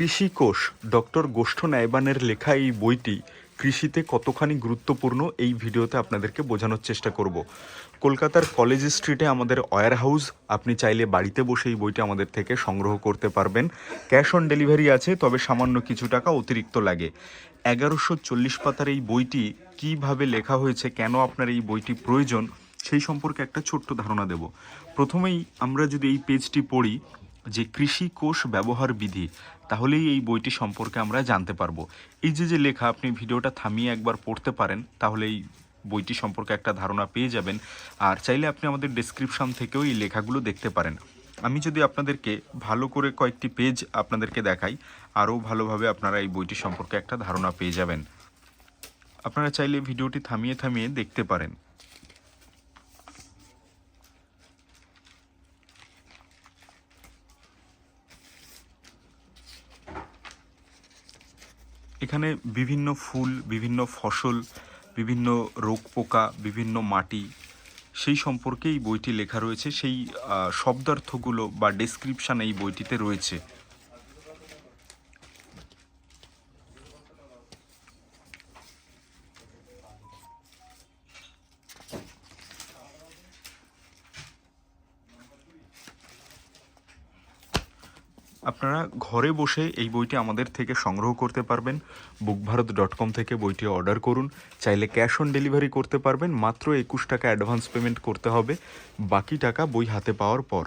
কৃষি কোষ ডক্টর গোষ্ঠ ন্যায়বানের লেখা এই বইটি কৃষিতে কতখানি গুরুত্বপূর্ণ এই ভিডিওতে আপনাদেরকে বোঝানোর চেষ্টা করব। কলকাতার কলেজ স্ট্রিটে আমাদের ওয়ার হাউস, আপনি চাইলে বাড়িতে বসে এই বইটি আমাদের থেকে সংগ্রহ করতে পারবেন। ক্যাশ অন ডেলিভারি আছে, তবে সামান্য কিছু টাকা অতিরিক্ত লাগে। এগারোশো চল্লিশ পাতার এই বইটি কীভাবে লেখা হয়েছে, কেন আপনার এই বইটি প্রয়োজন, সেই সম্পর্কে একটা ছোট্ট ধারণা দেব। প্রথমেই আমরা যদি এই পেজটি পড়ি যে কৃষি কোষ ব্যবহার বিধি, তাহলেই এই বইটি সম্পর্কে আমরা জানতে পারব। এই যে যে লেখা, আপনি ভিডিওটা থামিয়ে একবার পড়তে পারেন, তাহলে এই বইটি সম্পর্কে একটা ধারণা পেয়ে যাবেন। আর চাইলে আপনি আমাদের ডেসক্রিপশন থেকেও এই লেখাগুলো দেখতে পারেন। আমি যদি আপনাদেরকে ভালো করে কয়েকটি পেজ আপনাদেরকে দেখাই, আরও ভালোভাবে আপনারা এই বইটি সম্পর্কে একটা ধারণা পেয়ে যাবেন। আপনারা চাইলে ভিডিওটি থামিয়ে থামিয়ে দেখতে পারেন। এখানে বিভিন্ন ফুল, বিভিন্ন ফসল, বিভিন্ন রোগ পোকা, বিভিন্ন মাটি, সেই সম্পর্কে এই বইটি লেখা রয়েছে। সেই শব্দার্থগুলো বা ডেসক্রিপশন এই বইটিতে রয়েছে। আপনারা ঘরে বসে এই বইটি আমাদের থেকে সংগ্রহ করতে পারবেন। বুক ভারত ডট কম থেকে বইটি অর্ডার করুন। চাইলে ক্যাশ অন ডেলিভারি করতে পারবেন। মাত্র একুশ টাকা অ্যাডভান্স পেমেন্ট করতে হবে। বাকি টাকা বই হাতে পাওয়ার পর।